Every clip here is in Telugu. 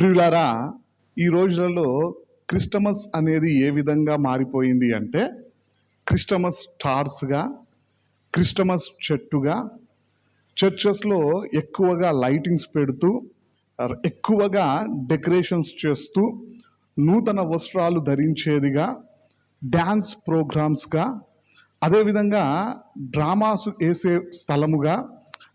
ప్రియులారా ఈ రోజులలో క్రిస్టమస్ అనేది ఏ విధంగా మారిపోయింది అంటే క్రిస్టమస్ స్టార్స్గా క్రిస్టమస్ చెట్టుగా చర్చెస్లో ఎక్కువగా లైటింగ్స్ పెడుతూ ఎక్కువగా డెకరేషన్స్ చేస్తూ నూతన వస్త్రాలు ధరించేదిగా డ్యాన్స్ ప్రోగ్రామ్స్గా అదేవిధంగా డ్రామాస్ వేసే స్థలముగా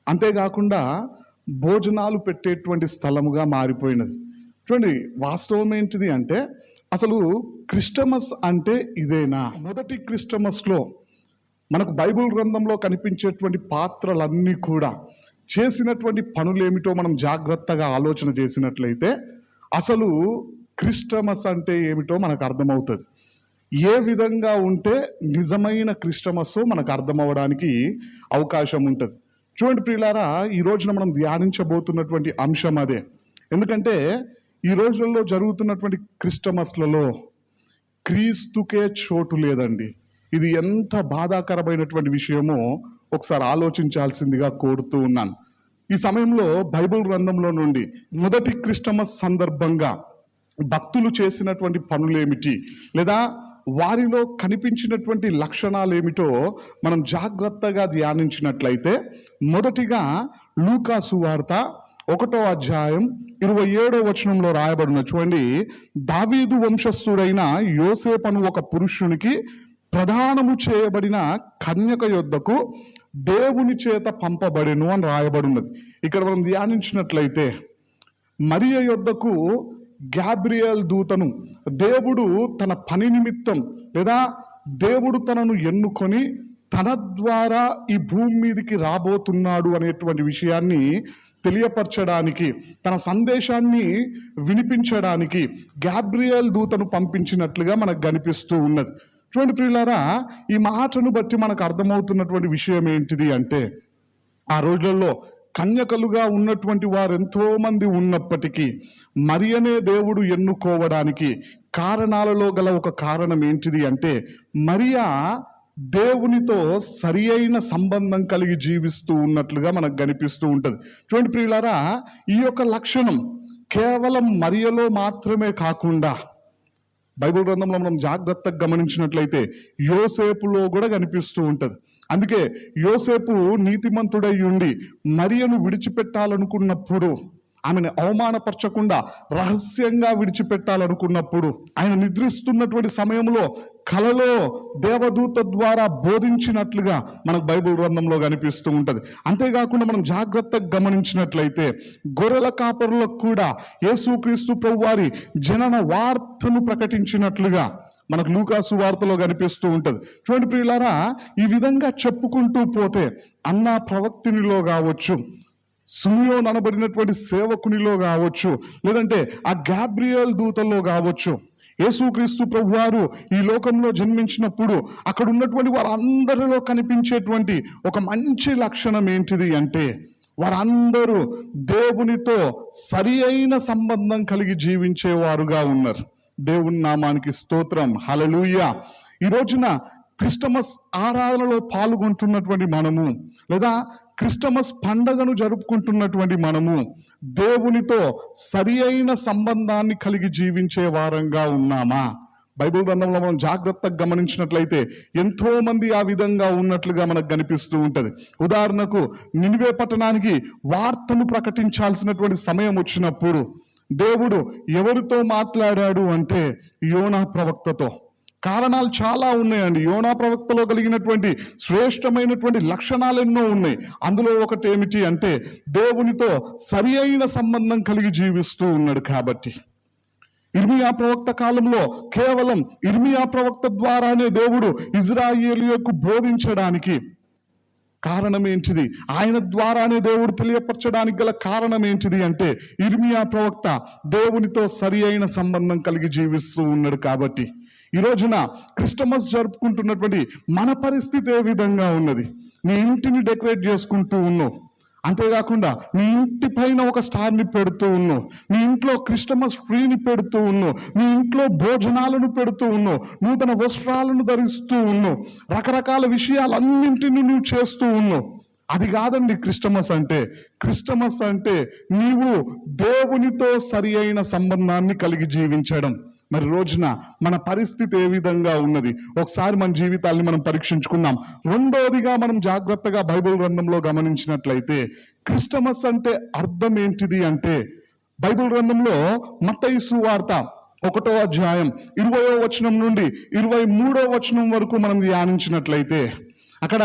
అంతేకాకుండా భోజనాలు పెట్టేటువంటి స్థలముగా మారిపోయినది. చూడండి వాస్తవం ఏంటిది అంటే అసలు క్రిస్టమస్ అంటే ఇదేనా? మొదటి క్రిస్టమస్లో మనకు బైబిల్ గ్రంథంలో కనిపించేటువంటి పాత్రలన్నీ కూడా చేసినటువంటి పనులేమిటో మనం జాగ్రత్తగా ఆలోచన చేసినట్లయితే అసలు క్రిస్టమస్ అంటే ఏమిటో మనకు అర్థమవుతుంది. ఏ విధంగా ఉంటే నిజమైన క్రిస్టమస్ మనకు అర్థమవడానికి అవకాశం ఉంటుంది. చూడండి ప్రియులారా ఈ రోజున మనం ధ్యానించబోతున్నటువంటి అంశం అదే. ఎందుకంటే ఈ రోజుల్లో జరుగుతున్నటువంటి క్రిస్టమస్లలో క్రీస్తుకే చోటు లేదండి. ఇది ఎంత బాధాకరమైనటువంటి విషయమో ఒకసారి ఆలోచించాల్సిందిగా కోరుతూ ఉన్నాను. ఈ సమయంలో బైబిల్ గ్రంథంలో నుండి మొదటి క్రిస్టమస్ సందర్భంగా భక్తులు చేసినటువంటి పనులేమిటి? లేదా వారిలో కనిపించినటువంటి లక్షణాలు ఏమిటో మనం జాగ్రత్తగా ధ్యానించినట్లయితే మొదటిగా లూకాసు వార్త ఒకటో అధ్యాయం ఇరవై ఏడో వచనంలో రాయబడిన చూడండి దావీదు వంశస్థుడైన యోసేపను ఒక పురుషునికి ప్రధానము చేయబడిన కన్యక యొద్దకు దేవుని చేత పంపబడెను అని రాయబడినది. ఇక్కడ మనం ధ్యానించినట్లయితే మరియ యొద్దకు గ్యాబ్రియల్ దూతను దేవుడు తన పని నిమిత్తం లేదా దేవుడు తనను ఎన్నుకొని తన ద్వారా ఈ భూమి మీదకి రాబోతున్నాడు అనేటువంటి విషయాన్ని తెలియపరచడానికి తన సందేశాన్ని వినిపించడానికి గ్యాబ్రియల్ దూతను పంపించినట్లుగా మనకు కనిపిస్తూ ఉన్నది. చూడండి ప్రియులారా ఈ మాటను బట్టి మనకు అర్థమవుతున్నటువంటి విషయం ఏంటిది అంటే ఆ రోజులలో కన్యకలుగా ఉన్నటువంటి వారు ఎంతోమంది ఉన్నప్పటికీ మరి అనే దేవుడు ఎన్నుకోవడానికి కారణాలలో గల ఒక కారణం ఏంటిది అంటే మరియా దేవునితో సరి అయిన సంబంధం కలిగి జీవిస్తూ ఉన్నట్లుగా మనకు కనిపిస్తూ ఉంటుంది. చూడండి ప్రియులారా ఈ యొక్క లక్షణం కేవలం మరియలో మాత్రమే కాకుండా బైబిల్ గ్రంథంలో మనం జాగ్రత్తగా గమనించినట్లయితే యోసేపులో కూడా కనిపిస్తూ ఉంటుంది. అందుకే యోసేపు నీతిమంతుడై ఉండి మరియను విడిచిపెట్టాలనుకున్నప్పుడు ఆమెను అవమానపరచకుండా రహస్యంగా విడిచిపెట్టాలనుకున్నప్పుడు ఆయన నిద్రిస్తున్నటువంటి సమయంలో కలలో దేవదూత ద్వారా బోధించినట్లుగా మనకు బైబిల్ గ్రంథంలో కనిపిస్తూ ఉంటుంది. అంతేకాకుండా మనం జాగ్రత్తగా గమనించినట్లయితే గొర్రెల కాపరులకు కూడా యేసుక్రీస్తు ప్రభు వారి జనన వార్తను ప్రకటించినట్లుగా మనకు లూకాసు వార్తలో కనిపిస్తూ ఉంటుంది. చూడండి ప్రియులారా ఈ విధంగా చెప్పుకుంటూ పోతే అన్న ప్రవక్తినిలో కావచ్చు సుమియో అనబడినటువంటి సేవకునిలో కావచ్చు లేదంటే ఆ గ్యాబ్రియల్ దూతల్లో కావచ్చు. యేసుక్రీస్తు ప్రభు వారు ఈ లోకంలో జన్మించినప్పుడు అక్కడ ఉన్నటువంటి వారందరిలో కనిపించేటువంటి ఒక మంచి లక్షణం ఏంటిది అంటే వారందరూ దేవునితో సరి అయిన సంబంధం కలిగి జీవించేవారుగా ఉన్నారు. దేవుని నామానికి స్తోత్రం. హలలుయ ఈ రోజున క్రిస్టమస్ ఆరాధనలో పాల్గొంటున్నటువంటి మనము లేదా క్రిస్టమస్ పండగను జరుపుకుంటున్నటువంటి మనము దేవునితో సరి అయిన సంబంధాన్ని కలిగి జీవించే వారంగా ఉన్నామా? బైబిల్ గ్రంథంలో మనం జాగ్రత్తగా గమనించినట్లయితే ఎంతో మంది ఆ విధంగా ఉన్నట్లుగా మనకు కనిపిస్తూ ఉంటుంది. ఉదాహరణకు నినివే పట్టణానికి వార్తను ప్రకటించాల్సినటువంటి సమయం వచ్చినప్పుడు దేవుడు ఎవరితో మాట్లాడాడు అంటే యోనా ప్రవక్తతో. కారణాలు చాలా ఉన్నాయండి. యోనా ప్రవక్తలో కలిగినటువంటి శ్రేష్టమైనటువంటి లక్షణాలు ఎన్నో ఉన్నాయి. అందులో ఒకటి ఏమిటి అంటే దేవునితో సరి అయిన సంబంధం కలిగి జీవిస్తూ ఉన్నాడు కాబట్టి. ఇర్మియా ప్రవక్త కాలంలో కేవలం ఇర్మియా ప్రవక్త ద్వారానే దేవుడు ఇజ్రాయేలియకు బోధించడానికి కారణం ఏంటిది? ఆయన ద్వారానే దేవుడు తెలియపరచడానికి గల కారణం ఏంటిది అంటే ఇర్మియా ప్రవక్త దేవునితో సరి అయిన సంబంధం కలిగి జీవిస్తూ ఉన్నాడు కాబట్టి. ఈ రోజున క్రిస్టమస్ జరుపుకుంటున్నటువంటి మన పరిస్థితి ఏ విధంగా ఉన్నది? నీ ఇంటిని డెకరేట్ చేసుకుంటూ ఉన్నావు. అంతేకాకుండా నీ ఇంటి పైన ఒక స్టార్ని పెడుతూ ఉన్నావు. నీ ఇంట్లో క్రిస్టమస్ ట్రీని పెడుతూ ఉన్నావు. నీ ఇంట్లో భోజనాలను పెడుతూ ఉన్నావు. నూతన వస్త్రాలను ధరిస్తూ ఉన్నావు. రకరకాల విషయాలన్నింటినీ నువ్వు చేస్తూ ఉన్నావు. అది కాదండి క్రిస్టమస్ అంటే. క్రిస్టమస్ అంటే నీవు దేవునితో సరి అయిన సంబంధాన్ని కలిగి జీవించడం. మరి రోజున మన పరిస్థితి ఏ విధంగా ఉన్నది? ఒకసారి మన జీవితాల్ని మనం పరీక్షించుకున్నాం రెండోదిగా మనం జాగ్రత్తగా బైబిల్ గ్రంథంలో గమనించినట్లయితే క్రిస్టమస్ అంటే అర్థం ఏంటిది అంటే బైబిల్ గ్రంథంలో మత్తయి సువార్త ఒకటో అధ్యాయం ఇరవయో వచనం నుండి ఇరవై మూడో వచనం వరకు మనం ధ్యానించినట్లయితే అక్కడ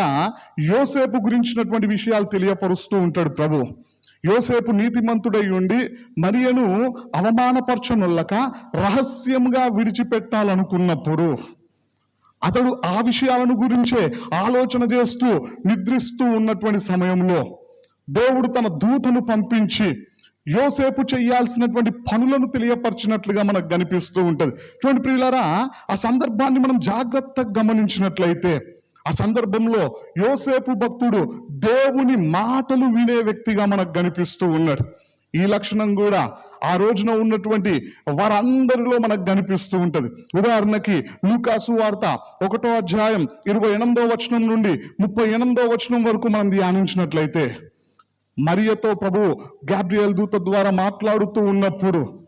యోసేపు గురించినటువంటి విషయాలు తెలియపరుస్తూ ఉంటాడు ప్రభు. యోసేపు నీతిమంతుడై ఉండి మరియను అవమానపరచనుల్లక రహస్యంగా విడిచిపెట్టాలనుకున్నప్పుడు అతడు ఆ విషయాలను గురించే ఆలోచన చేస్తూ నిద్రిస్తూ ఉన్నటువంటి సమయంలో దేవుడు తన దూతను పంపించి యోసేపు చేయాల్సినటువంటి పనులను తెలియపరిచినట్లుగా మనకు కనిపిస్తూ ఉంటుంది. చూడండి ప్రియులారా ఆ సందర్భాన్ని మనం జాగ్రత్తగా గమనించినట్లయితే ఆ సందర్భంలో యోసేపు భక్తుడు దేవుని మాటలు వినే వ్యక్తిగా మనకు కనిపిస్తూ ఉన్నాడు. ఈ లక్షణం కూడా ఆ రోజున ఉన్నటువంటి వారందరిలో మనకు కనిపిస్తూ ఉంటుంది. ఉదాహరణకి లూకాసు వార్త ఒకటో అధ్యాయం ఇరవై ఎనిమిదో వచనం నుండి ముప్పై ఎనిమిదో వచనం వరకు మనం ధ్యానించినట్లయితే మరియతో ప్రభు గాబ్రియల్ దూత ద్వారా మాట్లాడుతూ ఉన్నప్పుడు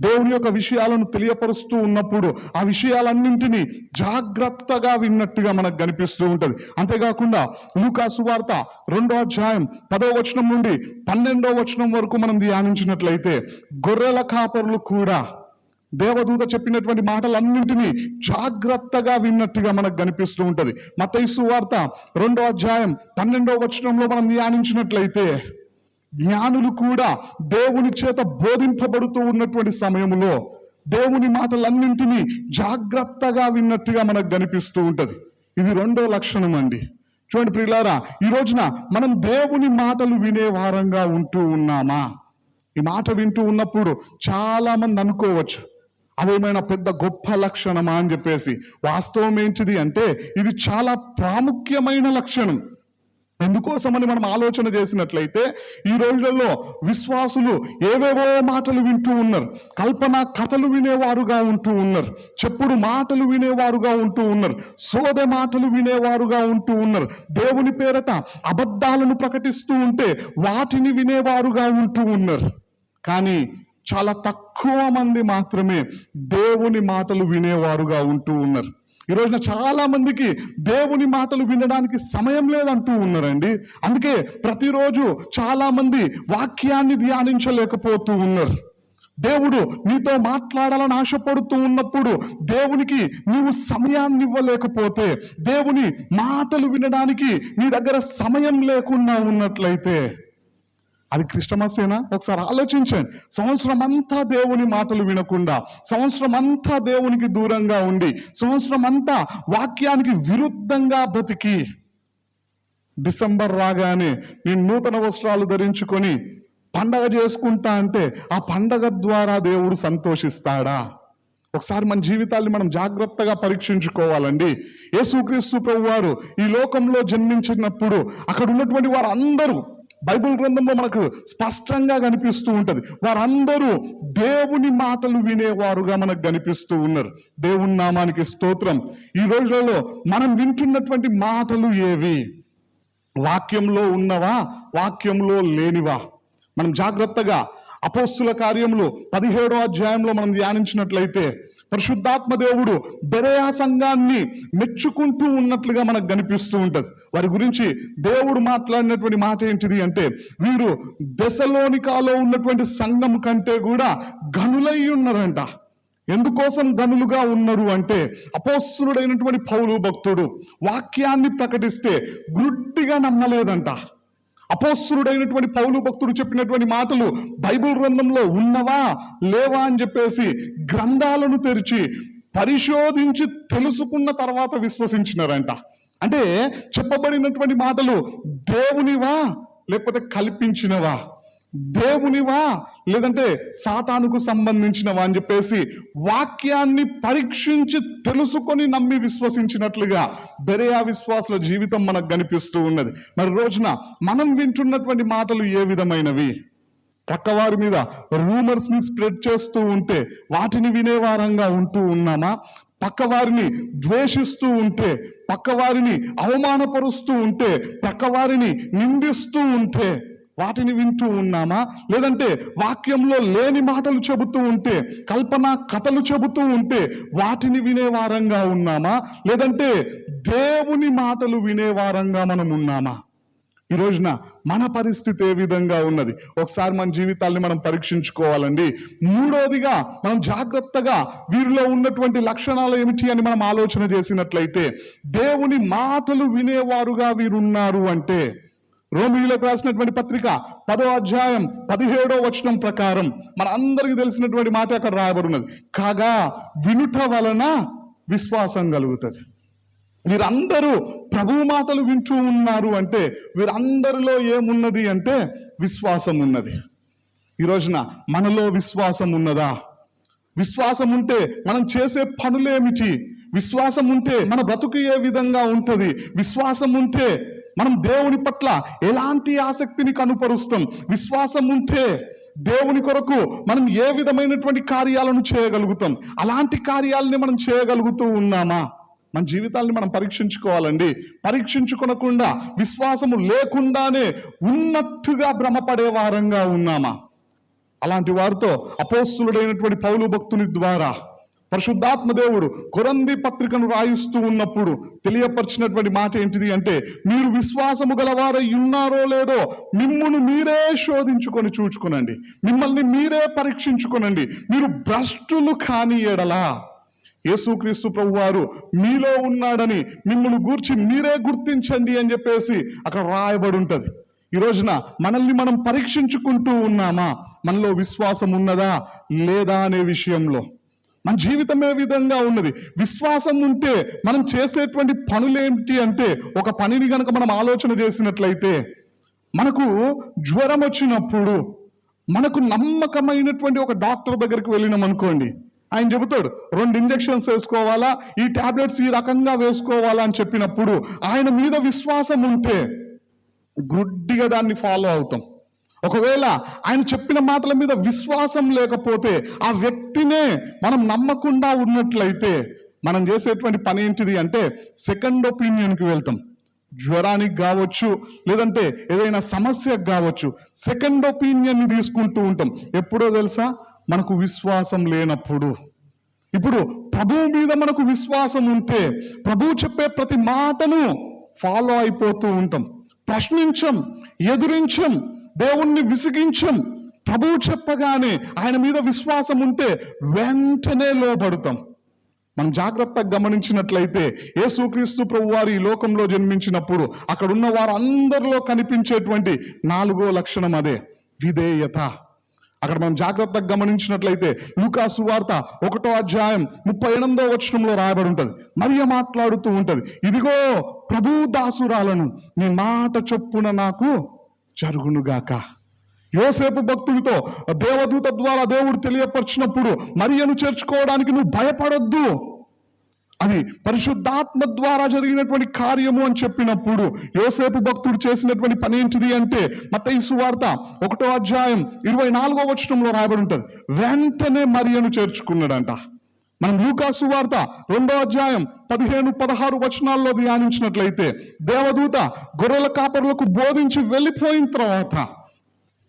దేవుని యొక్క విషయాలను తెలియపరుస్తూ ఉన్నప్పుడు ఆ విషయాలన్నింటినీ జాగ్రత్తగా విన్నట్టుగా మనకు కనిపిస్తూ ఉంటుంది. అంతేకాకుండా లూకాసు వార్త రెండో అధ్యాయం పదో వచనం నుండి పన్నెండో వచనం వరకు మనం ధ్యానించినట్లయితే గొర్రెల కాపరులు కూడా దేవదూత చెప్పినటువంటి మాటలన్నింటినీ జాగ్రత్తగా విన్నట్టుగా మనకు కనిపిస్తూ ఉంటుంది. మతైసు వార్త రెండో అధ్యాయం పన్నెండో వచనంలో మనం ధ్యానించినట్లయితే జ్ఞానులు కూడా దేవుని చేత బోధింపబడుతూ ఉన్నటువంటి సమయంలో దేవుని మాటలన్నింటినీ జాగ్రత్తగా విన్నట్టుగా మనకు కనిపిస్తూ ఉంటది. ఇది రెండో లక్షణం అండి. చూడండి ప్రియులారా ఈ రోజున మనం దేవుని మాటలు వినే వారంగా ఉంటూ ఉన్నామా? ఈ మాట వింటూ ఉన్నప్పుడు చాలా మంది అనుకోవచ్చు అదేమైనా పెద్ద గొప్ప లక్షణమా అని చెప్పేసి. వాస్తవం ఏంటిది అంటే ఇది చాలా ప్రాముఖ్యమైన లక్షణం. ఎందుకోసమని మనం ఆలోచన చేసినట్లయితే ఈ రోజులలో విశ్వాసులు ఏవేవో మాటలు వింటూ ఉన్నారు. కల్పన కథలు వినేవారుగా ఉంటూ ఉన్నారు. చెప్పుడు మాటలు వినేవారుగా ఉంటూ ఉన్నారు. సోద మాటలు వినేవారుగా ఉంటూ ఉన్నారు. దేవుని పేరట అబద్ధాలను ప్రకటిస్తూ ఉంటే వాటిని వినేవారుగా ఉంటూ ఉన్నారు. కానీ చాలా తక్కువ మంది మాత్రమే దేవుని మాటలు వినేవారుగా ఉంటూ ఉన్నారు. ఈ రోజున చాలా మందికి దేవుని మాటలు వినడానికి సమయం లేదంటూ ఉన్నారండి. అందుకే ప్రతిరోజు చాలా మంది వాక్యాన్ని ధ్యానించలేకపోతూ ఉన్నారు. దేవుడు నీతో మాట్లాడాలని ఆశపడుతూ ఉన్నప్పుడు దేవునికి నీవు సమయాన్ని ఇవ్వలేకపోతే దేవుని మాటలు వినడానికి నీ దగ్గర సమయం లేకుండా ఉన్నట్లయితే అది క్రిస్టమసేనా? ఒకసారి ఆలోచించండి. సంవత్సరం అంతా దేవుని మాటలు వినకుండా సంవత్సరం అంతా దేవునికి దూరంగా ఉండి సంవత్సరం అంతా వాక్యానికి విరుద్ధంగా బ్రతికి డిసెంబర్ రాగానే నేను నూతన వస్త్రాలు ధరించుకొని పండగ చేసుకుంటా అంటే ఆ పండగ ద్వారా దేవుడు సంతోషిస్తాడా? ఒకసారి మన జీవితాన్ని మనం జాగ్రత్తగా పరీక్షించుకోవాలండి. యేసుక్రీస్తు ప్రభు వారు ఈ లోకంలో జన్మించినప్పుడు అక్కడ ఉన్నటువంటి వారు అందరూ బైబిల్ గ్రంథంలో మనకు స్పష్టంగా కనిపిస్తూ ఉంటుంది. వారందరూ దేవుని మాటలు వినేవారుగా మనకు కనిపిస్తూ ఉన్నారు. దేవుని నామానికి స్తోత్రం. ఈ రోజులలో మనం వింటున్నటువంటి మాటలు ఏవి? వాక్యంలో ఉన్నవా? వాక్యంలో లేనివా? మనం జాగ్రత్తగా అపోస్తుల కార్యంలో పదిహేడో అధ్యాయంలో మనం ధ్యానించినట్లయితే పరిశుద్ధాత్మ దేవుడు బెరయా సంఘాన్ని మెచ్చుకుంటూ ఉన్నట్లుగా మనకు కనిపిస్తూ ఉంటుంది. వారి గురించి దేవుడు మాట్లాడినటువంటి మాట ఏంటిది అంటే వీరు దశలోనికాలో ఉన్నటువంటి సంఘం కంటే కూడా గనులై ఉన్నారంట. ఎందుకోసం గనులుగా ఉన్నారు అంటే అపోస్తుడైనటువంటి పౌలు భక్తుడు వాక్యాన్ని ప్రకటిస్తే గుడ్డిగా నమ్మలేదంట. అపోస్తుడైనటువంటి పౌలు భక్తుడు చెప్పినటువంటి మాటలు బైబిల్ గ్రంథంలో ఉన్నవా లేవా అని చెప్పేసి గ్రంథాలను తెరిచి పరిశోధించి తెలుసుకున్న తర్వాత విశ్వసించినారంట. అంటే చెప్పబడినటువంటి మాటలు దేవునివా లేకపోతే కల్పించినవా? దేవునివా? లేదంటే సాతానుకు సంబంధించినవా అని చెప్పేసి వాక్యాన్ని పరీక్షించి తెలుసుకొని నమ్మి విశ్వసించినట్లుగా బెరయా విశ్వాసుల జీవితం మనకు కనిపిస్తూ ఉన్నది. మరి రోజున మనం వింటున్నటువంటి మాటలు ఏ విధమైనవి? పక్కవారి మీద రూమర్స్ని స్ప్రెడ్ చేస్తూ ఉంటే వాటిని వినేవారంగా ఉంటూ ఉన్నామా? పక్కవారిని ద్వేషిస్తూ ఉంటే పక్కవారిని అవమానపరుస్తూ ఉంటే పక్కవారిని నిందిస్తూ ఉంటే వాటిని వింటూ ఉన్నామా? లేదంటే వాక్యంలో లేని మాటలు చెబుతూ ఉంటే కల్పన కథలు చెబుతూ ఉంటే వాటిని వినేవారంగా ఉన్నామా? లేదంటే దేవుని మాటలు వినేవారంగా మనం ఉన్నామా? ఈ రోజున మన పరిస్థితి ఏ విధంగా ఉన్నది? ఒకసారి మన జీవితాల్ని మనం పరీక్షించుకోవాలండి. మూడోదిగా మనం జాగ్రత్తగా వీరిలో ఉన్నటువంటి లక్షణాలు ఏమిటి అని మనం ఆలోచన చేసినట్లయితే దేవుని మాటలు వినేవారుగా వీరున్నారు అంటే రోమిలకు రాసినటువంటి పత్రిక పదో అధ్యాయం పదిహేడో వచనం ప్రకారం మన అందరికీ తెలిసినటువంటి మాట అక్కడ రాయబడి కాగా వినుట వలన విశ్వాసం కలుగుతుంది. వీరందరూ ప్రభు మాటలు వింటూ ఉన్నారు అంటే వీరందరిలో ఏమున్నది అంటే విశ్వాసం ఉన్నది. ఈ రోజున మనలో విశ్వాసం ఉన్నదా? విశ్వాసం ఉంటే మనం చేసే పనులేమిటి? విశ్వాసం ఉంటే మన బ్రతుకు ఏ విధంగా ఉంటుంది? విశ్వాసం ఉంటే మనం దేవుని పట్ల ఎలాంటి ఆసక్తిని కనుపరుస్తాం? విశ్వాసం ఉంటే దేవుని కొరకు మనం ఏ విధమైనటువంటి కార్యాలను చేయగలుగుతాం? అలాంటి కార్యాలని మనం చేయగలుగుతూ ఉన్నామా? మన జీవితాల్ని మనం పరీక్షించుకోవాలండి. పరీక్షించుకోనకుండా విశ్వాసము లేకుండానే ఉన్నట్టుగా భ్రమపడే వారంగా ఉన్నామా? అలాంటి వారితో అపోస్తులుడైనటువంటి పౌలు భక్తుని ద్వారా పరిశుద్ధాత్మ దేవుడు కొరంది పత్రికను రాయిస్తూ ఉన్నప్పుడు తెలియపరిచినటువంటి మాట ఏంటిది అంటే మీరు విశ్వాసము గలవారై ఉన్నారో లేదో మిమ్మును మీరే శోధించుకొని చూచుకునండి. మిమ్మల్ని మీరే పరీక్షించుకొనండి. మీరు భ్రష్టులు కాని ఎడలా. యేసుక్రీస్తు ప్రభు వారు మీలో ఉన్నాడని మిమ్మల్ని గూర్చి మీరే గుర్తించండి అని చెప్పేసి అక్కడ రాయబడి ఉంటుంది. ఈ రోజున మనల్ని మనం పరీక్షించుకుంటూ ఉన్నామా? మనలో విశ్వాసం ఉన్నదా లేదా అనే విషయంలో. మన జీవితం ఏ విధంగా ఉన్నది? విశ్వాసం ఉంటే మనం చేసేటువంటి పనులేంటి అంటే ఒక పనిని గనక మనం ఆలోచన చేసినట్లయితే మనకు జ్వరం వచ్చినప్పుడు మనకు నమ్మకమైనటువంటి ఒక డాక్టర్ దగ్గరికి వెళ్ళినాం అనుకోండి. ఆయన చెబుతాడు రెండు ఇంజెక్షన్స్ వేసుకోవాలా? ఈ టాబ్లెట్స్ ఈ రకంగా వేసుకోవాలా? అని చెప్పినప్పుడు ఆయన మీద విశ్వాసం ఉంటే గుడ్డిగా దాన్ని ఫాలో అవుతాం. ఒకవేళ ఆయన చెప్పిన మాటల మీద విశ్వాసం లేకపోతే ఆ వ్యక్తినే మనం నమ్మకుండా ఉన్నట్లయితే మనం చేసేటువంటి పని ఏంటిది అంటే సెకండ్ ఒపీనియన్కి వెళ్తాం. జ్వరానికి కావచ్చు లేదంటే ఏదైనా సమస్యకు కావచ్చు సెకండ్ ఒపీనియన్ని తీసుకుంటూ ఉంటాం. ఎప్పుడో తెలుసా? మనకు విశ్వాసం లేనప్పుడు. ఇప్పుడు ప్రభువు మీద మనకు విశ్వాసం ఉంటే ప్రభువు చెప్పే ప్రతి మాటను ఫాలో అయిపోతూ ఉంటాం. ప్రశ్నించం ఎదురించం దేవుణ్ణి విసిగించం. ప్రభువు చెప్పగానే ఆయన మీద విశ్వాసం ఉంటే వెంటనే లోబడతాం. మనం జాగ్రత్తగా గమనించినట్లయితే యేసుక్రీస్తు ప్రభు వారు ఈ లోకంలో జన్మించినప్పుడు అక్కడ ఉన్న వారు అందరిలో కనిపించేటువంటి నాలుగో లక్షణం అదే విధేయత. అక్కడ మనం జాగ్రత్తగా గమనించినట్లయితే లూకాసు వార్త ఒకటో అధ్యాయం ముప్పై ఎనిమిదో వచనంలో రాయబడి ఉంటుంది. మరియ మాట్లాడుతూ ఉంటది ఇదిగో ప్రభు దాసురాలను నీ మాట చొప్పున నాకు జరుగునుగాక. యోసేపు భక్తుడితో దేవదూత ద్వారా దేవుడు తెలియపరిచినప్పుడు మరియను చేర్చుకోవడానికి నువ్వు భయపడొద్దు. అది పరిశుద్ధాత్మ ద్వారా జరిగినటువంటి కార్యము అని చెప్పినప్పుడు యోసేపు భక్తుడు చేసినటువంటి పని ఏంటిది అంటే మత్తయి వార్త ఒకటో అధ్యాయం ఇరవై నాలుగో వచనంలో రాయబడి ఉంటుంది. వెంటనే మరియను చేర్చుకున్నాడంట. మనం లూకాసు వార్త రెండో అధ్యాయం పదిహేను పదహారు వచనాల్లో ధ్యానించినట్లయితే దేవదూత గొర్రెల కాపరులకు బోధించి వెళ్ళిపోయిన తర్వాత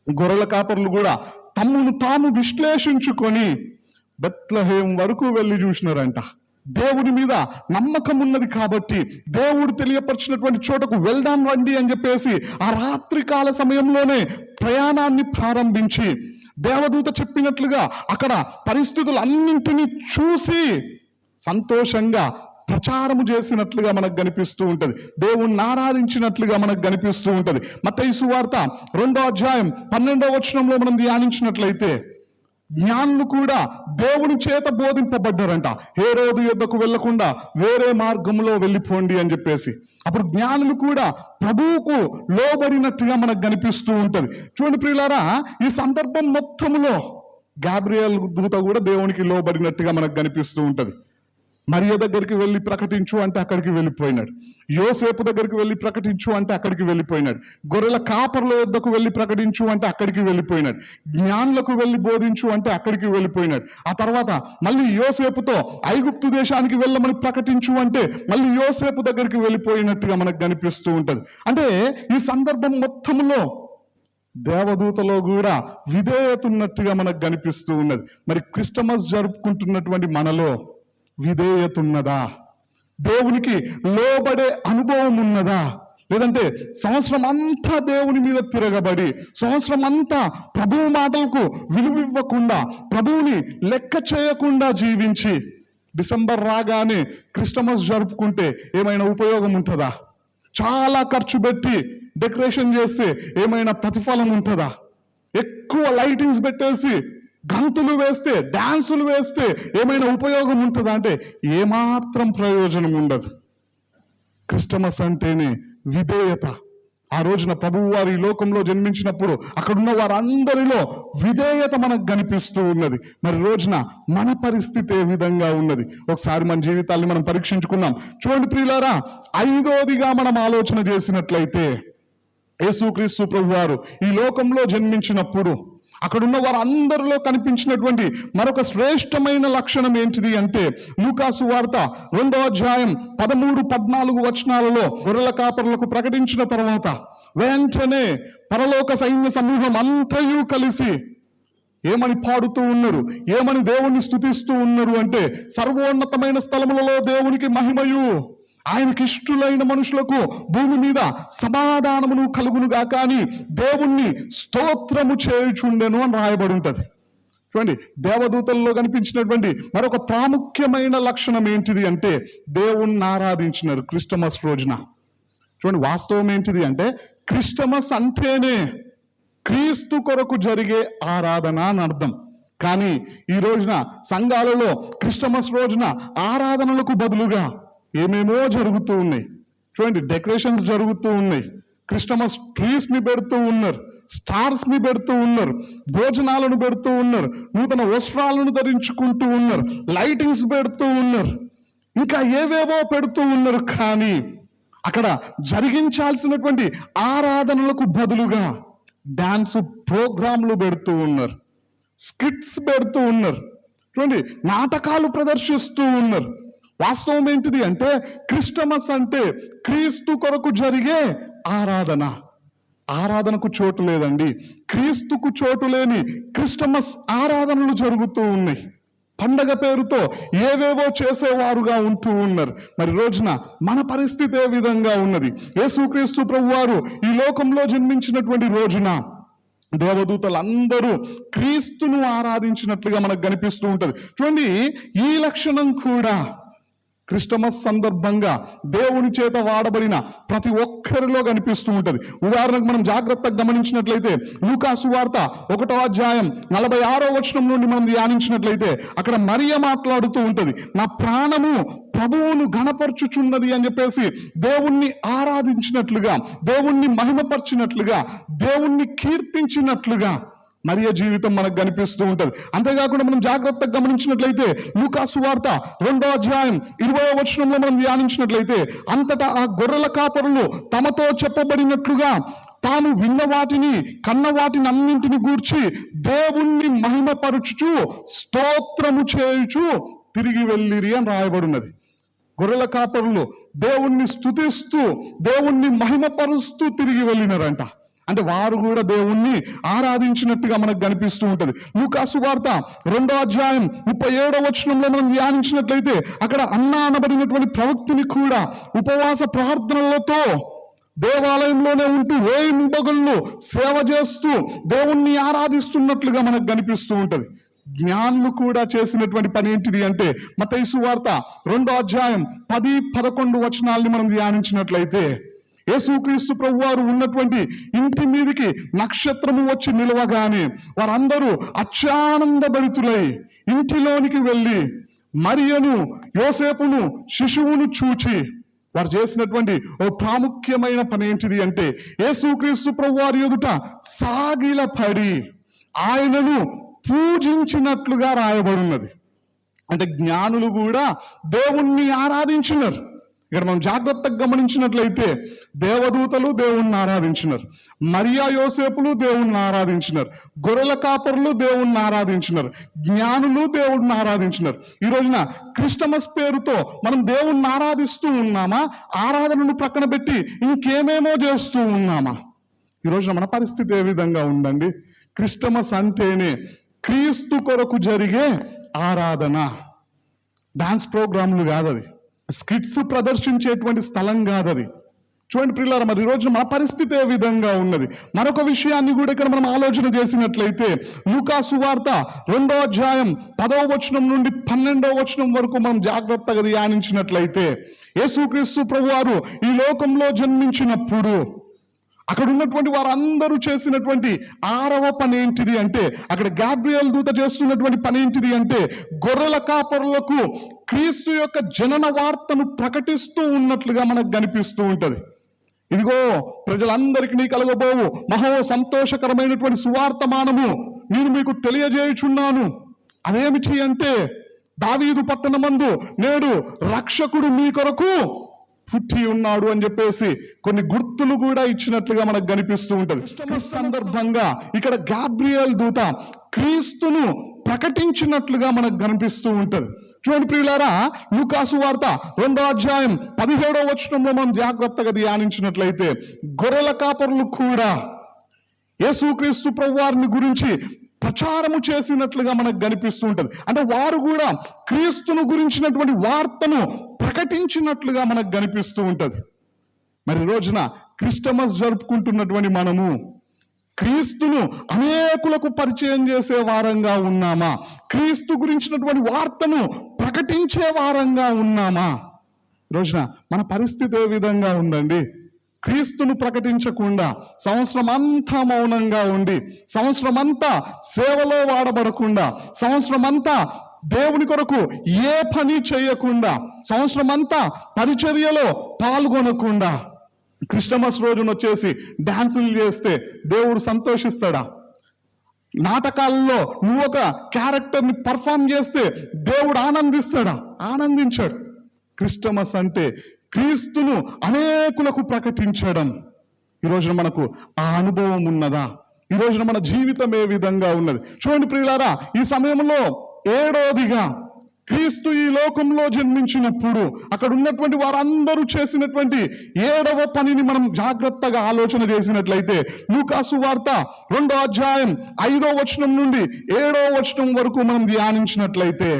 గొర్రెల కాపరులు కూడా తమ్మును తాము విశ్లేషించుకొని బెత్లహేం వరకు వెళ్ళి చూసినారంట. దేవుడి మీద నమ్మకం ఉన్నది కాబట్టి దేవుడు తెలియపరిచినటువంటి చోటకు వెళ్దాం రండి అని చెప్పేసి ఆ రాత్రి కాల సమయంలోనే ప్రయాణాన్ని ప్రారంభించి దేవదూత చెప్పినట్లుగా అక్కడ పరిస్థితులు అన్నింటినీ చూసి సంతోషంగా ప్రచారము చేసినట్లుగా మనకు కనిపిస్తూ ఉంటుంది. దేవుణ్ణి ఆరాధించినట్లుగా మనకు కనిపిస్తూ ఉంటుంది. మత్తయి వార్త రెండో అధ్యాయం పన్నెండో వచనంలో మనం ధ్యానించినట్లయితే జ్ఞానులు కూడా దేవుని చేత బోధింపబడ్డారంట. ఏ రోజు యుద్ధకు వెళ్ళకుండా వేరే మార్గంలో వెళ్ళిపోండి అని చెప్పేసి. అప్పుడు జ్ఞానులు కూడా ప్రభువుకు లోబడినట్టుగా మనకు కనిపిస్తూ ఉంటది. చూడండి ప్రియులారా ఈ సందర్భం మొత్తంలో గాబ్రియల్ దూత కూడా దేవునికి లోబడినట్టుగా మనకు కనిపిస్తూ ఉంటది. మరియ దగ్గరికి వెళ్ళి ప్రకటించు అంటే అక్కడికి వెళ్ళిపోయినాడు. యోసేపు దగ్గరికి వెళ్ళి ప్రకటించు అంటే అక్కడికి వెళ్ళిపోయినాడు. గొర్రెల కాపర్ల వద్దకు వెళ్ళి ప్రకటించు అంటే అక్కడికి వెళ్ళిపోయినాడు. జ్ఞానులకు వెళ్ళి బోధించు అంటే అక్కడికి వెళ్ళిపోయినాడు. ఆ తర్వాత మళ్ళీ యోసేపుతో ఐగుప్తు దేశానికి వెళ్ళమని ప్రకటించు అంటే మళ్ళీ యోసేపు దగ్గరికి వెళ్ళిపోయినట్టుగా మనకు కనిపిస్తూ ఉంటది. అంటే ఈ సందర్భం మొత్తంలో దేవదూతలో కూడా విధేయత ఉన్నట్టుగా మనకు కనిపిస్తూ ఉన్నది. మరి క్రిస్టమస్ జరుపుకుంటున్నటువంటి మనలో విధేయత ఉన్నదా దేవునికి లోబడే అనుభవం ఉన్నదా లేదంటే సంవత్సరం అంతా దేవుని మీద తిరగబడి సంవత్సరం అంతా ప్రభువు మాటలకు విలువివ్వకుండా ప్రభువుని లెక్క చేయకుండా జీవించి డిసెంబర్ రాగానే క్రిస్టమస్ జరుపుకుంటే ఏమైనా ఉపయోగం ఉంటుందా? చాలా ఖర్చు పెట్టి డెకరేషన్ చేస్తే ఏమైనా ప్రతిఫలం ఉంటుందా? ఎక్కువ లైటింగ్స్ పెట్టేసి గంతులు వేస్తే డాన్సులు వేస్తే ఏమైనా ఉపయోగం ఉంటుందా అంటే ఏమాత్రం ప్రయోజనం ఉండదు. క్రిస్టమస్ అంటేనే విధేయత. ఆ రోజున ప్రభువు ఈ లోకంలో జన్మించినప్పుడు అక్కడున్న వారందరిలో విధేయత మనకు కనిపిస్తూ ఉన్నది. మరి రోజున మన పరిస్థితి ఏ విధంగా ఉన్నది? ఒకసారి మన జీవితాల్ని మనం పరీక్షించుకుందాం. చూడండి ప్రియులారా ఐదోదిగా మనం ఆలోచన చేసినట్లయితే యేసుక్రీస్తు ప్రభు వారు ఈ లోకంలో జన్మించినప్పుడు అక్కడున్న వారందరిలో కనిపించినటువంటి మరొక శ్రేష్టమైన లక్షణం ఏంటిది అంటే లూకాసు వార్త రెండో అధ్యాయం పదమూడు పద్నాలుగు వచనాలలో గొర్రెల కాపరులకు ప్రకటించిన తర్వాత వెంటనే పరలోక సైన్య సమూహం అంతయు కలిసి ఏమని పాడుతూ ఉన్నారు? ఏమని దేవుణ్ణి స్థుతిస్తూ ఉన్నారు? అంటే సర్వోన్నతమైన స్థలములలో దేవునికి మహిమయు. ఆయనకి ఇష్టులైన మనుషులకు భూమి మీద సమాధానమును కలుగునుగా కానీ దేవుణ్ణి స్తోత్రము చేయుచుండెను అని రాయబడి ఉంటుంది. చూడండి దేవదూతల్లో కనిపించినటువంటి మరొక ప్రాముఖ్యమైన లక్షణం ఏంటిది అంటే దేవుణ్ణి ఆరాధించినారు క్రిస్టమస్ రోజున. చూడండి వాస్తవం ఏంటిది అంటే క్రిస్టమస్ అంటేనే క్రీస్తు కొరకు జరిగే ఆరాధన అని అర్థం. కానీ ఈ రోజున సంఘాలలో క్రిస్టమస్ రోజున ఆరాధనలకు బదులుగా ఏమేమో జరుగుతూ ఉన్నాయి. చూడండి డెకరేషన్స్ జరుగుతూ ఉన్నాయి. క్రిస్టమస్ ట్రీస్ని పెడుతూ ఉన్నారు. స్టార్స్ని పెడుతూ ఉన్నారు. భోజనాలను పెడుతూ ఉన్నారు. నూతన వస్త్రాలను ధరించుకుంటూ ఉన్నారు. లైటింగ్స్ పెడుతూ ఉన్నారు. ఇంకా ఏవేవో పెడుతూ ఉన్నారు కానీ అక్కడ జరిగించాల్సినటువంటి ఆరాధనలకు బదులుగా డాన్స్ ప్రోగ్రాంలు పెడుతూ ఉన్నారు. స్కిట్స్ పెడుతూ ఉన్నారు. చూడండి నాటకాలు ప్రదర్శిస్తూ ఉన్నారు. వాస్తవం ఏంటిది అంటే క్రిస్టమస్ అంటే క్రీస్తు కొరకు జరిగే ఆరాధన. ఆరాధనకు చోటు లేదండి. క్రీస్తుకు చోటు లేని క్రిస్టమస్ ఆరాధనలు జరుగుతూ ఉన్నాయి. పండగ పేరుతో ఏవేవో చేసేవారుగా ఉంటూ ఉన్నారు. మరి రోజున మన పరిస్థితి ఏ విధంగా ఉన్నది? యేసుక్రీస్తు ప్రభువారు ఈ లోకంలో జన్మించినటువంటి రోజున దేవదూతలందరూ క్రీస్తును ఆరాధించినట్లుగా మనకు కనిపిస్తూ ఉంటుంది. చూడండి ఈ లక్షణం కూడా క్రిస్టమస్ సందర్భంగా దేవుని చేత వాడబడిన ప్రతి ఒక్కరిలో కనిపిస్తూ ఉంటుంది. ఉదాహరణకు మనం జాగ్రత్తగా గమనించినట్లయితే లూకాసు వార్త ఒకటో అధ్యాయం నలభై ఆరో వచనం నుండి మనం ధ్యానించినట్లయితే అక్కడ మరియ మాట్లాడుతూ ఉంటుంది నా ప్రాణము ప్రభువును గణపరచుచున్నది అని చెప్పేసి దేవుణ్ణి ఆరాధించినట్లుగా దేవుణ్ణి మహిమపరిచినట్లుగా దేవుణ్ణి కీర్తించినట్లుగా మరియ జీవితం మనకు కనిపిస్తూ ఉంటది. అంతేకాకుండా మనం జాగ్రత్తగా గమనించినట్లయితే లూకాసు వార్త రెండో అధ్యాయం ఇరవై వచనంలో మనం ధ్యానించినట్లయితే అంతటా ఆ గొర్రెల కాపరులు తమతో చెప్పబడినట్లుగా తాను విన్న వాటిని కన్న వాటిని అన్నింటిని గూర్చి దేవుణ్ణి మహిమపరుచుచు స్తోత్రము చేయుచు తిరిగి వెళ్ళిరి అని రాయబడినది. గొర్రెల కాపరులు దేవుణ్ణి స్తుతిస్తూ దేవుణ్ణి మహిమపరుస్తూ తిరిగి వెళ్ళినారంట. అంటే వారు కూడా దేవుణ్ణి ఆరాధించినట్టుగా మనకు కనిపిస్తూ ఉంటది. లూకాసు వార్త రెండో అధ్యాయం ముప్పై ఏడో వచనంలో మనం ధ్యానించినట్లయితే అక్కడ అన్నా అనబడినటువంటి ప్రవక్తిని కూడా ఉపవాస ప్రార్థనలతో దేవాలయంలోనే ఉంటూ వేయింబగళ్ళు సేవ చేస్తూ దేవుణ్ణి ఆరాధిస్తున్నట్లుగా మనకు కనిపిస్తూ ఉంటది. జ్ఞానులు కూడా చేసినటువంటి పని ఏంటిది అంటే మతైసు వార్త రెండో అధ్యాయం పది పదకొండు వచనాల్ని మనం ధ్యానించినట్లయితే యేసుక్రీస్తు ప్రభు వారు ఉన్నటువంటి ఇంటి మీదికి నక్షత్రము వచ్చి నిలవగానే వారందరూ అత్యానందభరితులై ఇంటిలోనికి వెళ్ళి మరియను యోసేపును శిశువును చూచి వారు చేసినటువంటి ఓ ప్రాముఖ్యమైన పని ఏంటిది అంటే యేసుక్రీస్తు ప్రభు వారి ఎదుట సాగిలపడి ఆయనను పూజించినట్లుగా రాయబడినది అంటే జ్ఞానులు కూడా దేవుణ్ణి ఆరాధించినారు. ఇక్కడ మనం జాగ్రత్తగా గమనించినట్లయితే దేవదూతలు దేవుణ్ణి ఆరాధించినారు. మరియా యోసేపులు దేవుణ్ణి ఆరాధించినారు. గొర్రెల కాపరులు దేవుణ్ణి ఆరాధించినారు. జ్ఞానులు దేవుణ్ణి ఆరాధించినారు. ఈ రోజున క్రిస్టమస్ పేరుతో మనం దేవుణ్ణి ఆరాధిస్తూ ఉన్నామా? ఆరాధనను ప్రక్కన పెట్టి ఇంకేమేమో చేస్తూ ఉన్నామా? ఈ రోజున మన పరిస్థితి ఏ విధంగా ఉందండి? క్రిస్టమస్ అంటేనే క్రీస్తు కొరకు జరిగే ఆరాధన. డాన్స్ ప్రోగ్రాంలు కాదది. స్కిట్స్ ప్రదర్శించేటువంటి స్థలం కాదది. చూడండి ప్రిల్లారా మరి ఈరోజు మన పరిస్థితి ఏ విధంగా ఉన్నది? మరొక విషయాన్ని కూడా ఇక్కడ మనం ఆలోచన చేసినట్లయితే లూకా సువార్త రెండో అధ్యాయం పదవ వచనం నుండి పన్నెండవ వచనం వరకు మనం జాగ్రత్తగా ధ్యానించినట్లయితే యేసుక్రీస్తు ప్రభువారు ఈ లోకంలో జన్మించినప్పుడు అక్కడ ఉన్నటువంటి వారందరూ చేసినటువంటి ఆరవ పని ఏంటిది అంటే అక్కడ గాబ్రియల్ దూత చేస్తున్నటువంటి పని ఏంటిది అంటే గొర్రెల కాపరులకు క్రీస్తు యొక్క జనన వార్తను ప్రకటిస్తూ ఉన్నట్లుగా మనకు కనిపిస్తూ ఉంటది. ఇదిగో ప్రజలందరికీ నీ కలగబోవు. మహో సంతోషకరమైనటువంటి సువార్తమానము నేను మీకు తెలియజేయుచున్నాను. అదేమిటి అంటే దావీదు పట్టణమందు నేడు రక్షకుడు మీ కొరకు పుట్టి ఉన్నాడు అని చెప్పేసి కొన్ని గుర్తులు కూడా ఇచ్చినట్లుగా మనకు కనిపిస్తూ ఉంటది. సందర్భంగా ఇక్కడ గాబ్రియల్ దూత క్రీస్తును ప్రకటించినట్లుగా మనకు కనిపిస్తూ ఉంటది. చూడండి ప్రియులారా లూకాసు వార్త రెండో అధ్యాయం పదిహేడో వచనంలో మనం జాగ్రత్తగా ధ్యానించినట్లయితే గొర్రెల కాపరులు కూడా యేసుక్రీస్తు ప్రభు వారిని గురించి ప్రచారము చేసినట్లుగా మనకు కనిపిస్తూ ఉంటది. అంటే వారు కూడా క్రీస్తును గురించినటువంటి వార్తను ప్రకటించినట్లుగా మనకు కనిపిస్తూ ఉంటది. మరి రోజున క్రిస్టమస్ జరుపుకుంటున్నటువంటి మనము క్రీస్తును అనేకులకు పరిచయం చేసే వారంగా ఉన్నామా? క్రీస్తు గురించినటువంటి వార్తను ప్రకటించే వారంగా ఉన్నామా? రోజున మన పరిస్థితి ఏ విధంగా ఉందండి? క్రీస్తును ప్రకటించకుండా సంవత్సరం అంతా మౌనంగా ఉండి సంవత్సరం అంతా సేవలో వాడబడకుండా సంవత్సరం అంతా దేవుని కొరకు ఏ పని చేయకుండా సంవత్సరం అంతా పరిచర్యలో పాల్గొనకుండా క్రిస్టమస్ రోజున వచ్చేసి డాన్సులు చేస్తే దేవుడు సంతోషిస్తాడా? నాటకాల్లో నువ్వు ఒక క్యారెక్టర్ని పర్ఫామ్ చేస్తే దేవుడు ఆనందిస్తాడా? ఆనందించాడు. క్రిస్టమస్ అంటే క్రీస్తును అనేకులకు ప్రకటించడం. ఈ రోజున మనకు ఆ అనుభవం ఉన్నదా? ఈ రోజున మన జీవితం ఏ విధంగా ఉన్నది? చూడండి ప్రియులారా ఈ సమయంలో ఏడోదిగా క్రీస్తు ఈ లోకంలో జన్మించినప్పుడు అక్కడ ఉన్నటువంటి వారందరూ చేసినటువంటి ఏడవ పనిని మనం జాగ్రత్తగా ఆలోచన చేసినట్లయితే లూకాసు వార్త రెండో అధ్యాయం ఐదో వచనం నుండి ఏడో వచనం వరకు మనం ధ్యానించినట్లయితే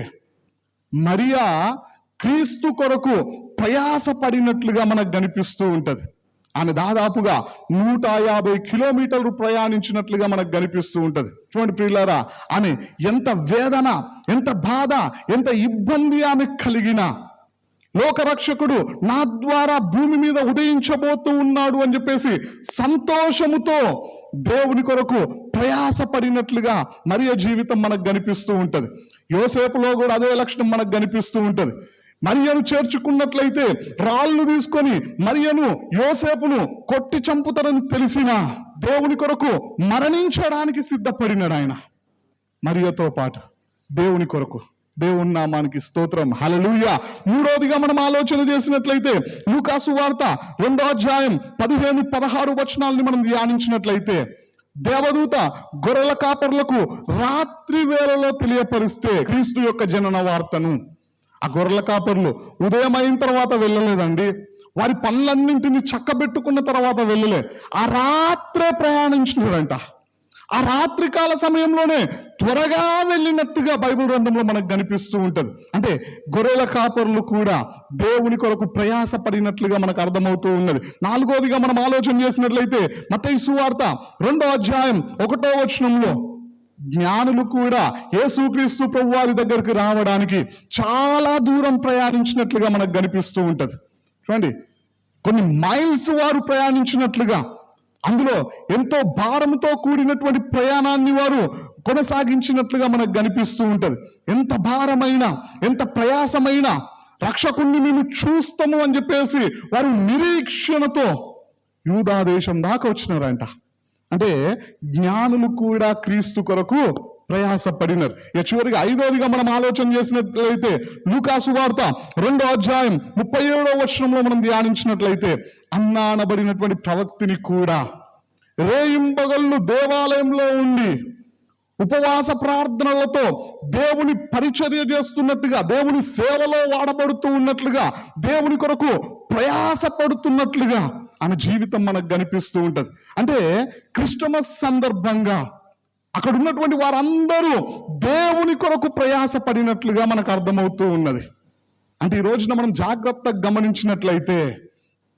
మరియా క్రీస్తు కొరకు ప్రయాసపడినట్లుగా మనకు కనిపిస్తూ ఉంటది. ఆమె దాదాపుగా నూట యాభై కిలోమీటర్లు ప్రయాణించినట్లుగా మనకు కనిపిస్తూ ఉంటది. చూడండి ప్రియులారా ఆమె ఎంత వేదన ఎంత బాధ ఎంత ఇబ్బంది ఆమె కలిగిన లోకరక్షకుడు నా ద్వారా భూమి మీద ఉదయించబోతూ ఉన్నాడు అని చెప్పేసి సంతోషముతో దేవుని కొరకు ప్రయాసపడినట్లుగా మరియ జీవితం మనకు కనిపిస్తూ ఉంటది. యోసేపులో కూడా అదే లక్షణం మనకు కనిపిస్తూ ఉంటది. మరియను చేర్చుకున్నట్లయితే రాళ్ళు తీసుకొని మరియను యోసేపును కొట్టి చంపుతారని తెలిసిన దేవుని కొరకు మరణించడానికి సిద్ధపడినాడు ఆయన. మరియతో పాటు దేవుని కొరకు దేవుని నామానికి స్తోత్రం. హలలుయ మూడోదిగా మనం ఆలోచన చేసినట్లయితే లూకాసు వార్త రెండో అధ్యాయం పదిహేను పదహారు వచనాలని మనం ధ్యానించినట్లయితే దేవదూత గొర్రెల కాపర్లకు రాత్రి వేళలో తెలియపరిస్తే క్రీస్తు యొక్క జనన వార్తను ఆ గొర్రెల కాపర్లు ఉదయం అయిన తర్వాత వెళ్ళలేదండి. వారి పనులన్నింటినీ చక్కబెట్టుకున్న తర్వాత వెళ్ళలే. ఆ రాత్రే ప్రయాణించినారంట ఆ రాత్రికాల సమయంలోనే త్వరగా వెళ్ళినట్టుగా బైబిల్ గ్రంథంలో మనకు కనిపిస్తూ ఉంటుంది. అంటే గొర్రెల కాపరులు కూడా దేవుని కొరకు ప్రయాసపడినట్లుగా మనకు అర్థమవుతూ ఉన్నది. నాలుగోదిగా మనం ఆలోచన చేసినట్లయితే మత్తయి సువార్త రెండో అధ్యాయం ఒకటో వచనంలో జ్ఞానులు కూడా యేసుక్రీస్తు ప్రభు వారి దగ్గరికి రావడానికి చాలా దూరం ప్రయాణించినట్లుగా మనకు కనిపిస్తూ ఉంటది. చూడండి కొన్ని మైల్స్ వారు ప్రయాణించినట్లుగా అందులో ఎంతో భారంతో కూడినటువంటి ప్రయాణాన్ని వారు కొనసాగించినట్లుగా మనకు కనిపిస్తూ ఉంటది. ఎంత భారమైన ఎంత ప్రయాసమైన రక్షకుణ్ణి మేము చూస్తాము అని చెప్పేసి వారు నిరీక్షణతో యూదా దేశం దాకా వచ్చినారంట. అంటే జ్ఞానులు కూడా క్రీస్తు కొరకు ప్రయాసపడినారు. ఇక చివరిగా ఐదోదిగా మనం ఆలోచన చేసినట్లయితే లూకాసు వార్త రెండో అధ్యాయం ముప్పై ఏడో వర్షంలో మనం ధ్యానించినట్లయితే అన్నా అనబడినటువంటి ప్రవక్తిని కూడా రేయింబగళ్ళు దేవాలయంలో ఉండి ఉపవాస ప్రార్థనలతో దేవుని పరిచర్య చేస్తున్నట్టుగా దేవుని సేవలో వాడబడుతూ ఉన్నట్లుగా దేవుని కొరకు ప్రయాసపడుతున్నట్లుగా ఆమె జీవితం మనకు కనిపిస్తూ ఉంటుంది. అంటే క్రిస్టమస్ సందర్భంగా అక్కడ ఉన్నటువంటి వారందరూ దేవుని కొరకు ప్రయాసపడినట్లుగా మనకు అర్థమవుతూ ఉన్నది. అంటే ఈ రోజున మనం జాగ్రత్తగా గమనించినట్లయితే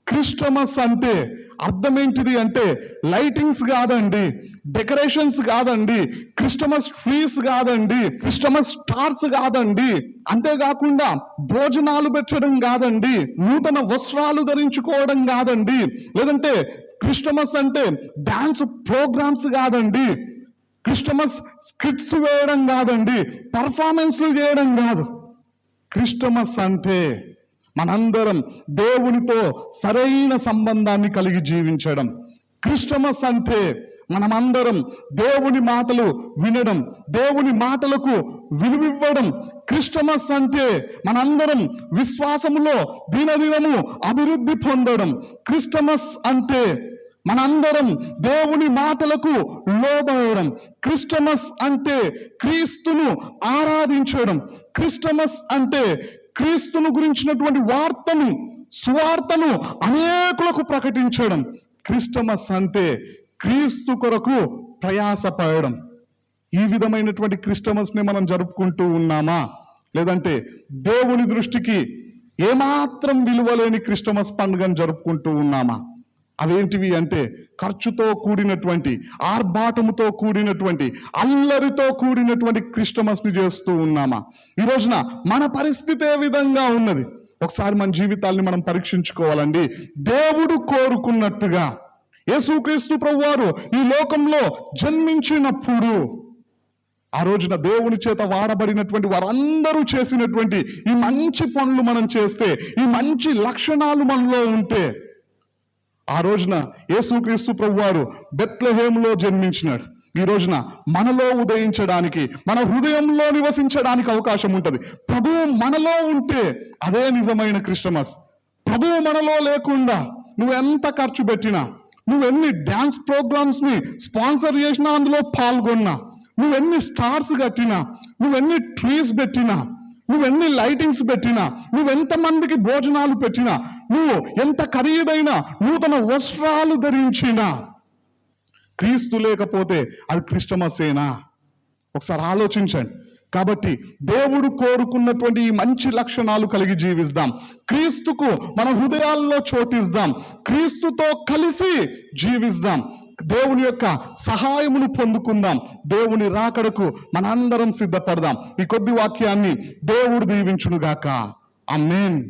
క్రిస్టమస్ అంటే అర్థం ఏంటిది అంటే లైటింగ్స్ కాదండి డెకరేషన్స్ కాదండి క్రిస్టమస్ ట్రీస్ కాదండి క్రిస్టమస్ స్టార్స్ కాదండి. అంతేకాకుండా భోజనాలు పెట్టడం కాదండి నూతన వస్త్రాలు ధరించుకోవడం కాదండి. లేదంటే క్రిస్టమస్ అంటే డాన్స్ ప్రోగ్రామ్స్ కాదండి క్రిస్టమస్ స్కిట్స్ వేయడం కాదండి పర్ఫార్మెన్స్లు చేయడం కాదు. క్రిస్టమస్ అంటే మనందరం దేవునితో సరైన సంబంధాన్ని కలిగి జీవించడం. క్రిస్టమస్ అంటే మనమందరం దేవుని మాటలు వినడం దేవుని మాటలకు విలువివ్వడం. క్రిస్టమస్ అంటే మనందరం విశ్వాసములో దినదినము అభివృద్ధి పొందడం. క్రిస్టమస్ అంటే మనందరం దేవుని మాటలకు లోబడడం. క్రిస్టమస్ అంటే క్రీస్తును ఆరాధించడం. క్రిస్టమస్ అంటే క్రీస్తును గురించినటువంటి వార్తను సువార్తను అనేకులకు ప్రకటించడం క్రిస్టమస్ అంటే క్రీస్తు కొరకు ప్రయాసపడడం. ఈ విధమైనటువంటి క్రిస్టమస్ని మనం జరుపుకుంటూ ఉన్నామా? లేదంటే దేవుని దృష్టికి ఏమాత్రం విలువలేని క్రిస్టమస్ పండుగను జరుపుకుంటూ ఉన్నామా? అవేంటివి అంటే ఖర్చుతో కూడినటువంటి ఆర్భాటముతో కూడినటువంటి అల్లరితో కూడినటువంటి క్రిస్టమస్ని చేస్తూ ఉన్నామా? ఈ రోజున మన పరిస్థితి ఏ విధంగా ఉన్నది? ఒకసారి మన జీవితాల్ని మనం పరీక్షించుకోవాలండి. దేవుడు కోరుకున్నట్టుగా. యేసుక్రీస్తు ప్రభువారు ఈ లోకంలో జన్మించినప్పుడు ఆ రోజున దేవుని చేత వాడబడినటువంటి వారందరూ చేసినటువంటి ఈ మంచి పనులు మనం చేస్తే ఈ మంచి లక్షణాలు మనలో ఉంటే ఆ రోజున యేసుక్రీస్తు ప్రభువారు బెత్లహేములో జన్మించినాడు. ఈ రోజున మనలో ఉదయించడానికి మన హృదయంలో నివసించడానికి అవకాశం ఉంటుంది. ప్రభువు మనలో ఉంటే అదే నిజమైన క్రిస్టమస్. ప్రభువు మనలో లేకుండా నువ్వు ఎంత ఖర్చు పెట్టినా నువ్వు ఎన్ని డ్యాన్స్ ప్రోగ్రామ్స్ని స్పాన్సర్ చేసినా అందులో పాల్గొన్నా నువ్వు ఎన్ని స్టార్స్ కట్టినా నువ్వు ఎన్ని ట్రీస్ పెట్టినా నువ్వెన్ని లైటింగ్స్ పెట్టినా నువ్వెంత మందికి భోజనాలు పెట్టినా నువ్వు ఎంత ఖరీదైన నూతన వస్త్రాలు ధరించినా క్రీస్తు లేకపోతే అది క్రిస్టమసేనా ఒకసారి ఆలోచించండి. కాబట్టి దేవుడు కోరుకున్నటువంటి ఈ మంచి లక్షణాలు కలిగి జీవిస్తాం క్రీస్తుకు మన హృదయాల్లో చోటిస్తాం క్రీస్తుతో కలిసి జీవిస్తాం దేవుని యొక్క సహాయమును పొందుకుందాం. దేవుని రాకడకు మనందరం సిద్ధపడదాం. ఈ కొద్ది వాక్యాన్ని దేవుడు దీవించునుగాక. అమ్మేన్